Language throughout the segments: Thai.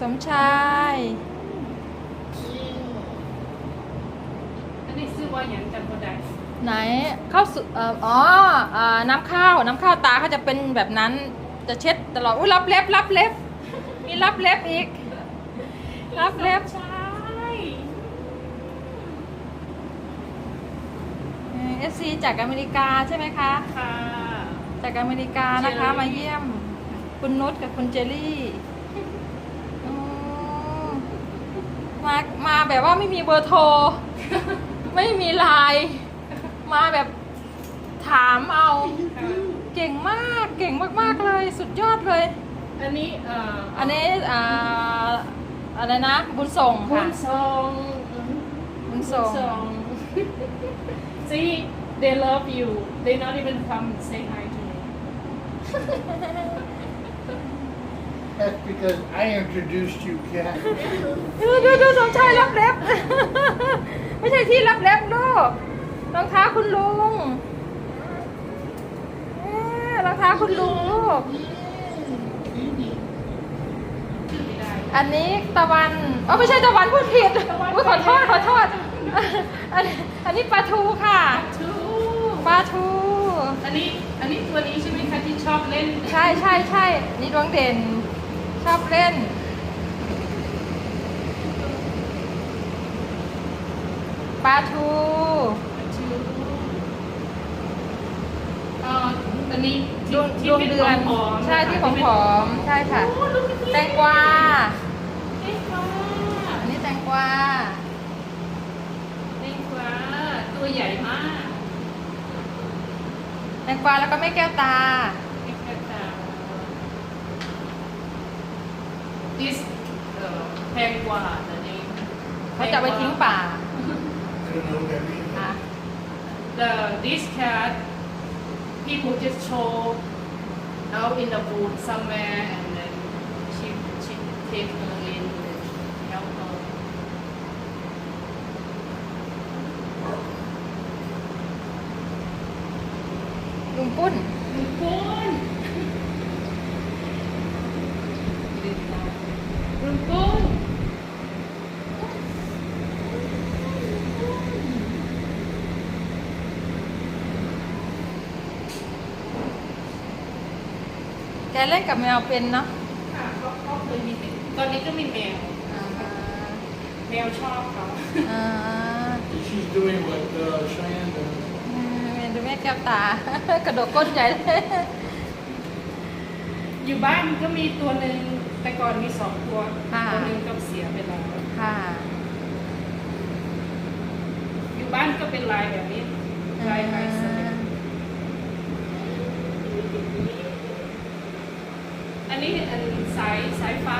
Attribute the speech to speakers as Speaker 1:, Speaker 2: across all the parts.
Speaker 1: สมชาย
Speaker 2: อันนี้ซื้อว่าอย่างจำบ่ได้
Speaker 1: ไหนข้าวสุเอ่ออ๋อเอ่อน้ำข้าวน้ำข้าวตาเขาจะเป็นแบบนั้นจะเช็ดตลอดอุ้ยรับเล็บรับเล็บ มีรับเล็บอีก รับเล็บ
Speaker 2: ใช่
Speaker 1: เอฟซีจากอเมริกาใช่ไหมคะ
Speaker 2: ค่ะ
Speaker 1: จากอเมริกานะคะ
Speaker 2: เจอรี่
Speaker 1: มาเยี่ยม คุณนุชกับคุณเจลลี่อ๋อ มามาแบบว่าไม่มีเบอร์โทร ไม่มีไลน์มาแบบถามเอา
Speaker 2: ค่ะ
Speaker 1: เก่งมากเก่งมากๆเลย สุดยอดเลย
Speaker 2: อันนี้เอ่อ
Speaker 1: อันนี้อ่าอะไรนะ บุญส่ง
Speaker 2: บุ
Speaker 1: ค่ะ
Speaker 2: ญทรง
Speaker 1: บุญส่ง
Speaker 2: See they love you they not even come say hi to me
Speaker 3: That's because I introduced you, Kat.
Speaker 1: ดูดูดูสมชายรับเล็บ ไม่ใช่ที่รับเล็บลูกรองเท้าคุณลุงเอ้ยรองเท้าคุณลุงลูก
Speaker 2: ไม่ได้
Speaker 1: อันนี้ตะวันเอ๋อไม่ใช่ตะวันพูดผิดอุ๊ยขอโทษขอโทษอันอันนี้ปลาทูค่ะ
Speaker 2: ทู
Speaker 1: ปลาทู
Speaker 2: อันนี้อันนี้ตัวนี้ใช่ไหมคะที่ชอบเล่น
Speaker 1: ใช่ใช่ใช่นี่ดวงเด่น ชอบเล่น ปลาทู
Speaker 2: ทูเอ่ออันนี้
Speaker 1: ดวง
Speaker 2: ที่
Speaker 1: ดวง
Speaker 2: ที่
Speaker 1: เดือน
Speaker 2: ผอมๆ
Speaker 1: ใช่ที่ผอมผอมๆใช่ค่ะ
Speaker 2: โอ้ลูกนี่
Speaker 1: แตงกวา
Speaker 2: แตงกวา
Speaker 1: อันนี้แตงกวา
Speaker 2: แตงกวาตัวใหญ่มาก
Speaker 1: แตงกวาแล้วก็แม่แก้วตา
Speaker 2: แตงกวา this เอ่อ แพงกว่าแต่นี่
Speaker 1: เขาจะเอาไปทิ้งป่า
Speaker 3: I don't know what that means.
Speaker 1: ค่ะ
Speaker 2: the this cat people just show out in the wood somewhere and then she she take her in and help her
Speaker 1: ลุงปุ้น
Speaker 2: ลุงปุ้นลุงปุ้น
Speaker 1: แกเล่นกับแมวเป็นเนาะ
Speaker 2: ค่ะเขาเขาเคยมีเป็นตอนนี้ก็มีแมว
Speaker 1: อ่า
Speaker 2: แมวชอบเขา
Speaker 1: อ่า
Speaker 3: She's doing what uh, Cheyenne does.
Speaker 1: อืมดูแม่แก้วตา กระโดดก้นใหญ่เลย
Speaker 2: อยู่บ้านก็มีตัวหนึ่งแต่ก่อนมีสองตัว
Speaker 1: ค่ะ
Speaker 2: ตัวหนึ่งก็เสียไปแล้ว
Speaker 1: ค่ะ
Speaker 2: อยู่บ้านก็เป็นลายแบบนี้ลายลายสลิป อันนี้อันสายสายฟ้า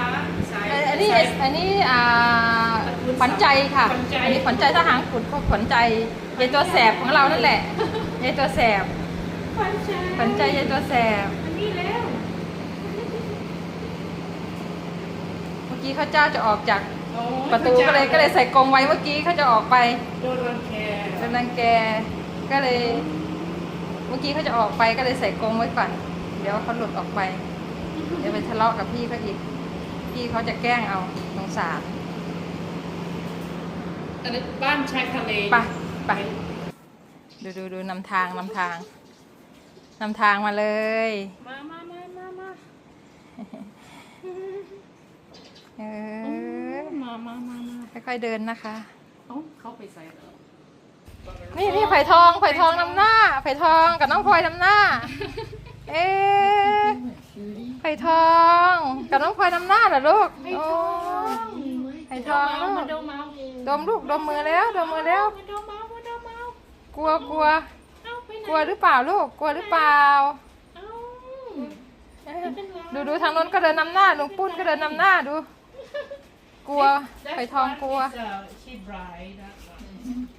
Speaker 2: สาย
Speaker 1: อันอันนี้
Speaker 2: สาย
Speaker 1: อันนี้อ่า
Speaker 2: ตระกูล
Speaker 1: ขวัญใจค่ะ
Speaker 2: ขวัญใจ
Speaker 1: อันนี้ขวัญใจทหารขุนพวกขวัญใจยายตัวแสบของเรานั่นแหละยายตัวแสบ
Speaker 2: ขวัญใจ
Speaker 1: ขวัญใจยายตัวแสบ
Speaker 2: อันนี้แล้ว
Speaker 1: เมื่อกี้เขาเจ้าจะออกจาก
Speaker 2: โอ้ย
Speaker 1: ประตูก็เลยก็เลยใส่กรงไว้เมื่อกี้เขาจะออกไป
Speaker 2: โดนรังแก
Speaker 1: เป็นรังแกก็เลย เมื่อกี้เขาจะออกไปก็เลยใส่กรงไว้ก่อนเดี๋ยวเขาหลุดออกไป เดี๋ยวไปทะเลาะกับพี่เขาอีก พี่เขาจะแกล้งเอาสงสาร
Speaker 2: อันนี้บ้านชายทะเล
Speaker 1: ไปไปดูดูดูนำทางนำทางนำทางมาเลย
Speaker 2: มามามามามา
Speaker 1: เออ
Speaker 2: มามามามา
Speaker 1: ค่อยๆเดินนะคะ
Speaker 2: เอ้าเข้าไปใส่แล้ว
Speaker 1: นี่นี่ไผ่ทองไผ่ทองนำหน้าไผ่ทองกับน้องพลอยนำหน้า เอ๊ะ ไผ่ทองกับน้องพลอยนำหน้าเหรอลูกโอ้ไผ่ทองลู
Speaker 2: มัน
Speaker 1: ก
Speaker 2: โดนเมา
Speaker 1: ดมลูกดมมือแล้วดมมือแล้ว
Speaker 2: มันโดนเมามันโดนเมาก
Speaker 1: ลัวกลัว
Speaker 2: เอ้าไปไหน
Speaker 1: กลัวหรือเปล่าลูกกลัวหรือเปล่า
Speaker 2: เอ้า
Speaker 1: ดูดูทางโน้นก็เดินนำหน้าลุงปุ้นก็เดินนำหน้าดู กลัวไผ่ทองกลัว
Speaker 2: ชีบรายนะ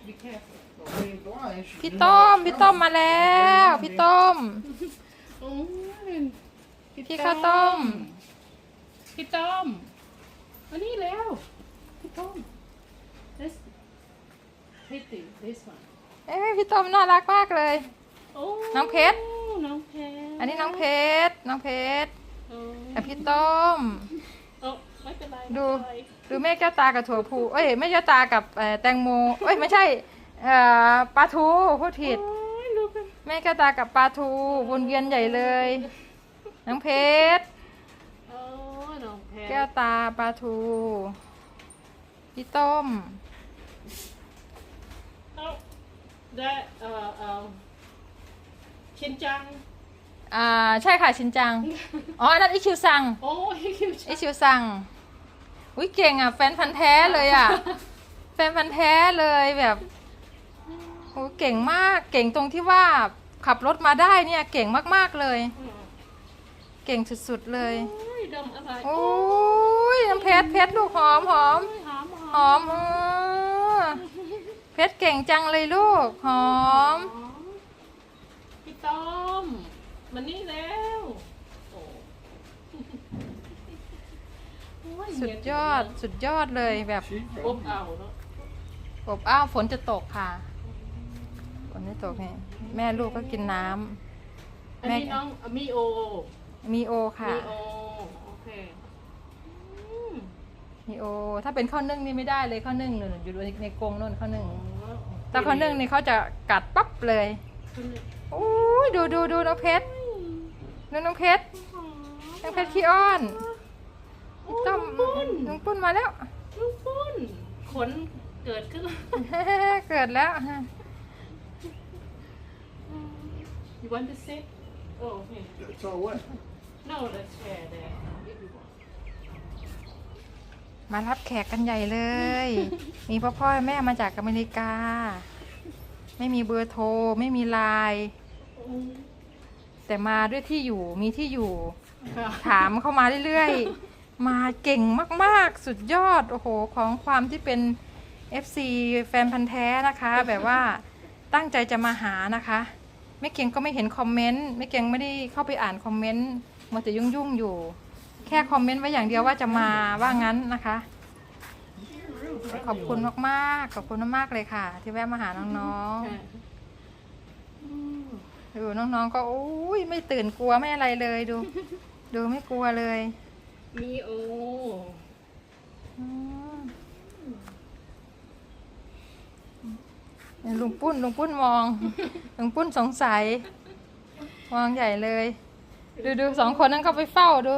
Speaker 2: be careful
Speaker 3: Being blind, she
Speaker 1: พี่
Speaker 3: do
Speaker 1: ต้ม
Speaker 3: not-
Speaker 1: พี่ต้มมาแล้ว พี่ต้ม
Speaker 2: โอ้ย
Speaker 1: พี่ข้าวต้ม
Speaker 2: พี่ต้อมอันนี้แล้ว พี่ต้ม this pretty this one
Speaker 1: เอ้ยพี่ต้มน่ารักมากเลย
Speaker 2: โอ้
Speaker 1: น้องเพชร
Speaker 2: น้องเพชร
Speaker 1: อันนี้น้องเพชร น้องเพชร
Speaker 2: โอ้
Speaker 1: กับพี่ต้ม
Speaker 2: โอ้ไม่เป็นไร
Speaker 1: ดูดูแม่แก้วตากับถั่วพูเอ้ยแม่แก้วตากับเอ่อแตงโม เอ้ยไม่ใช่เอ่อปลาทูพูดผิด
Speaker 2: โอ้ยลูกเป็น
Speaker 1: แม่แก้วตากับปลาทูวนเวียนใหญ่เลย น้องเพชร
Speaker 2: โอ้ยน้องแพ
Speaker 1: แก้วตาปลาทูพี่ต้ม
Speaker 2: เอาได้เอ่อเอ่อชินจัง
Speaker 1: อ่าใช่ค่ะชินจัง อ๋ออันนั้นอิคิวซัง
Speaker 2: โอ้ยคิว
Speaker 1: อิคิวซังอุ้ยเก่งอะ แฟนพันธ์แท้เลยอะ แฟนพันธ์แท้เลยแบบโอ้ยเก่งมากเก่งตรงที่ว่าขับรถมาได้เนี่ยเก่งมากๆเลย
Speaker 2: อืม
Speaker 1: เก่งสุดๆเลย
Speaker 2: โอ้ยดมอะไร
Speaker 1: โอ้ยน้ำเพชรเพชรลูกหอมหอม
Speaker 2: โอ้ยหอม
Speaker 1: หอมเออเพชรเก่งจังเลยลูก หอม
Speaker 2: หอมพี่ต้อมมันนี่แล้วโอ้โอ้
Speaker 1: สุดยอดสุดยอดเลยแบบ
Speaker 3: She's
Speaker 2: อบ
Speaker 3: from
Speaker 2: เอาเนาะ
Speaker 1: อบอ้าวฝนจะตกค่ะฝนจะตกนี่แม่ลูกก็กินน้ำ
Speaker 2: อัน
Speaker 1: แม่
Speaker 2: นี้น้องมีโอ
Speaker 1: มีโอค่ะ
Speaker 2: มีโอโอเคอืม
Speaker 1: มีโอ ถ้าเป็นข้าวนึ่งนี่ไม่ได้เลยข้าวนึ่งนู่นอยู่ในกรงนู่นข้าวนึ่ง
Speaker 2: อ๋อ
Speaker 1: แต่ข้าวนึ่งนี่เขาจะกัดปั๊บเลยโอ้ยดูดูดูน้องเพชรดูน้องเพชรน้องเพชรขี้อ้อน
Speaker 2: โอ้
Speaker 1: ต้อม
Speaker 2: ปุ้น
Speaker 1: น้องปุ้นมาแล้ว
Speaker 2: ลูกปุ้นขนเกิดขึ้นแล้ว
Speaker 1: เกิดแล้ว
Speaker 2: You want to sit? Oh, okay.
Speaker 3: So what?
Speaker 2: No, let's share there. If you want.
Speaker 1: มารับแขกกันใหญ่เลย มีพ่อพ่อแม่มาจากอเมริกา ไม่มีเบอร์โทร ไม่มีไลน์แต่มาด้วยที่อยู่มีที่อยู่ ถามเข้ามาเรื่อยๆ มาเก่งมากๆ สุดยอด โอ้โห ของความที่เป็น FC แฟนพันธ์แท้นะคะ แบบว่าตั้งใจจะมาหานะคะ ไม่เก่งก็ไม่เห็นคอมเมนต์ ไม่เก่งไม่ได้เข้าไปอ่านคอมเมนต์ มัวแต่ยุ่งๆอยู่ แค่คอมเมนต์ไว้อย่างเดียวว่าจะมาว่างั้นนะคะ ขอบคุณมากๆขอบคุณมากๆเลยค่ะ ที่แวะมาหาน้องๆดูน้องๆก็โอ้ยไม่ตื่นกลัวไม่อะไรเลยดู ดูไม่กลัวเลย
Speaker 2: มีโอ
Speaker 1: อืมเนี่ยลุงปุ้นลุงปุ้นมองลุงปุ้นสงสัย มองใหญ่เลย ดูดูสองคนนั้นก็ไปเฝ้าดู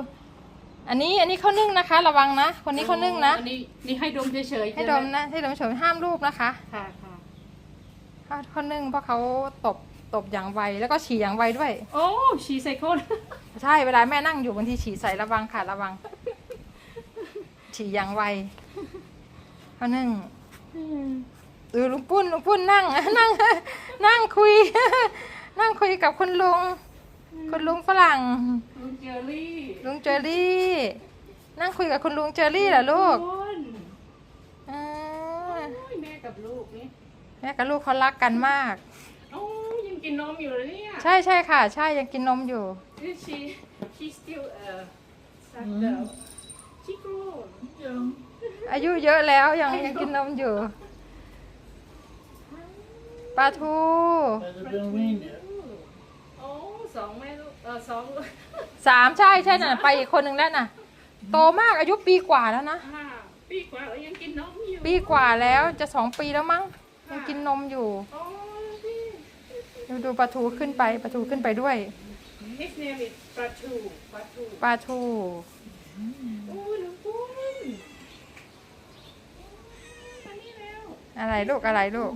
Speaker 1: อันนี้อันนี้เขานึ่งนะคะ ระวังนะ คนนี้เขานึ่งนะ
Speaker 2: อันนี้นี่ให้ดมเฉยๆ
Speaker 1: ให้ดมนะ ให้ดมเฉยห้ามรูปนะคะ
Speaker 2: ค่ะค่ะ
Speaker 1: เขาเขานึ่งเพราะเขาตบตบอย่างไวแล้วก็ฉี่อย่างไวด้วย
Speaker 2: โอ้ชีไซโคน
Speaker 1: ใช่เวลาแม่นั่งอยู่บางทีฉี่ใส่ระวังค่ะระวัง ฉี่อย่างไวเขานึ่งเออลุงปุ้นลุงปุ้นนั่งนั่ง นั่งคุย นั่งคุยกับคุณลุง คุณลุงฝรั่ง
Speaker 2: ลุงเจอรี่
Speaker 1: ลุงเจอรี่ นั่งคุยกับคุณลุงเจอรี่เหรอลูก
Speaker 2: คุณ
Speaker 1: เออ
Speaker 2: โอ้ยแม่กับลูกนี่
Speaker 1: แม่กับลูกเขารักกันมาก
Speaker 2: โอ้ยยังกินนมอยู่เลยเนี่ย
Speaker 1: ใช่ใช่ค่ะ ใช่ยังกินนมอยู่
Speaker 2: Is she she still uh sucked up she grown
Speaker 3: Young.
Speaker 1: อายุเยอะแล้วยังยังกินนมอยู่ปลาทู
Speaker 3: Hasn't been weaned yet.
Speaker 2: โอ้สองแม่ลูก เออสองลูก
Speaker 1: สามใช่ใช่น่ะไปอีกคนหนึ่งแล้วน่ะ โตมากอายุปีกว่าแล้วนะ
Speaker 2: ห้าปีกว่าแล้วยังกินนมอยู่
Speaker 1: ปีกว่าแล้วจะสองปีแล้วมั้งยังกินนมอยู่
Speaker 2: โอ้ยพี่
Speaker 1: ดูดูปลาทูขึ้นไปปลาทูขึ้นไปด้วย
Speaker 2: His name is ปลาทูปลาทู
Speaker 1: ปลาทู
Speaker 2: โอ้ยลูกปุ้นมานี่แล้ว
Speaker 1: อะไรลูกอะไรลูก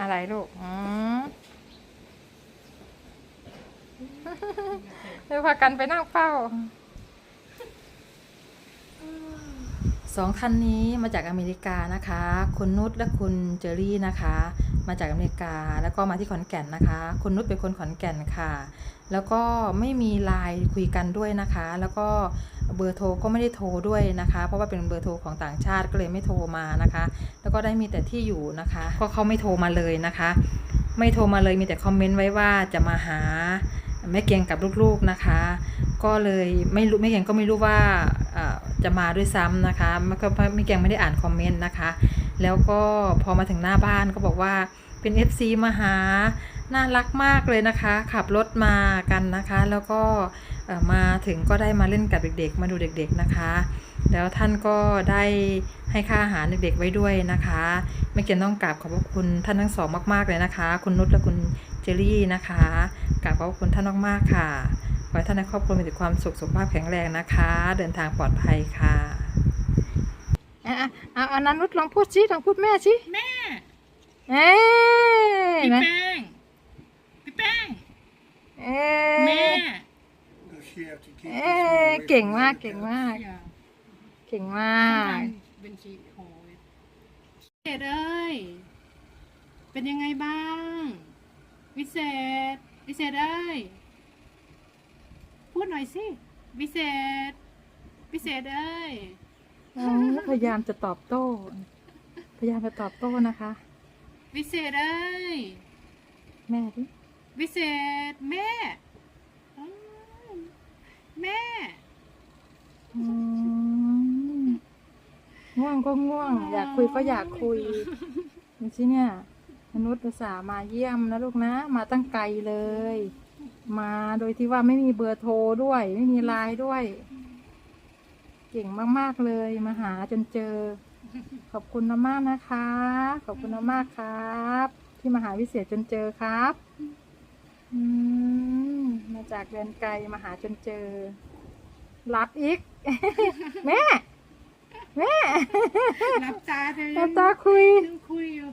Speaker 1: อะไรลูกอืม เดี๋ยวพากันไปนั่งเฝ้า สองท่านนี้มาจากอเมริกานะคะ คุณนุชและคุณเจอรี่นะคะ มาจากอเมริกาแล้วก็มาที่ขอนแก่นนะคะ คุณนุชเป็นคนขอนแก่นค่ะ แล้วก็ไม่มีไลน์คุยกันด้วยนะคะ แล้วก็เบอร์โทรก็ไม่ได้โทรด้วยนะคะ เพราะว่าเป็นเบอร์โทรของต่างชาติก็เลยไม่โทรมานะคะ แล้วก็ได้มีแต่ที่อยู่นะคะเพราะเขาไม่โทรมาเลยนะคะ ไม่โทรมาเลยมีแต่คอมเมนต์ไว้ว่าจะมาหา แม่เกียงกับลูกๆนะคะ ก็เลยไม่รู้แม่เกียงก็ไม่รู้ว่าจะมาด้วยซ้ำนะคะแม่ก็แม่เกียงไม่ได้อ่านคอมเมนต์นะคะ แล้วก็พอมาถึงหน้าบ้านก็บอกว่าเป็น FC มาหา น่ารักมากเลยนะคะ ขับรถมากันนะคะ แล้วก็เอ่อมาถึงก็ได้มาเล่นกับเด็กๆ มาดูเด็กๆนะคะ แล้วท่านก็ได้ให้ค่าอาหารเด็กๆไว้ด้วยนะคะไม่เกี่ยนต้องกราบขอบพระคุณท่านทั้งสองมากๆเลยนะคะ คุณนุชและคุณเจอรี่นะคะกราบขอบพระคุณท่านมากๆค่ะขอให้ท่านในครอบครัวมีแต่ความสุขสุขภาพแข็งแรงนะคะ เดินทางปลอดภัยค่ะอะอะอะอันนั้นนุชลองพูดสิลองพูดแม่สิ
Speaker 2: แม่
Speaker 1: เอ้ย
Speaker 2: พี่
Speaker 1: นะ
Speaker 2: แป้งพี่แป้ง
Speaker 1: เอ้
Speaker 2: แม่
Speaker 1: ย
Speaker 3: Does she have to keep
Speaker 1: เอ้
Speaker 3: this
Speaker 1: ย
Speaker 3: one away
Speaker 1: เก่ง
Speaker 3: from
Speaker 1: มาก
Speaker 3: the
Speaker 1: เก่ง
Speaker 3: cat?
Speaker 1: มาก
Speaker 2: อย่า
Speaker 1: เก่งมาก
Speaker 2: เป็นชีโหยวิเศษเอ้ย เป็นยังไงบ้าง วิเศษ วิเศษเอ้ย พูดหน่อยสิ วิเศษ วิเศษเอ้ย
Speaker 1: อ๋อพยายามจะตอบโต้ พยายามจะตอบโต้นะคะ
Speaker 2: วิเศษเอ้ย
Speaker 1: แม่ดิ
Speaker 2: วิเศษแม่แม่
Speaker 1: อืมง่วงก็ง่วง อยากคุยก็อยากคุยดูสิเนี่ย มนุษย์อุตส่าห์มาเยี่ยมนะลูกนะ มาตั้งไกลเลย มาโดยที่ว่าไม่มีเบอร์โทรด้วย ไม่มีไลน์ด้วย เก่งมากๆเลย มาหาจนเจอ ขอบคุณมากๆนะคะ ขอบคุณมากๆครับ ที่มาหาวิเศษจนเจอครับ อืมมาจากเดือนไกลมาหาจนเจอ รับอีก แม่ แม่
Speaker 2: รับตาเธอ
Speaker 1: ตาตาคุย
Speaker 2: ยังคุยอยู่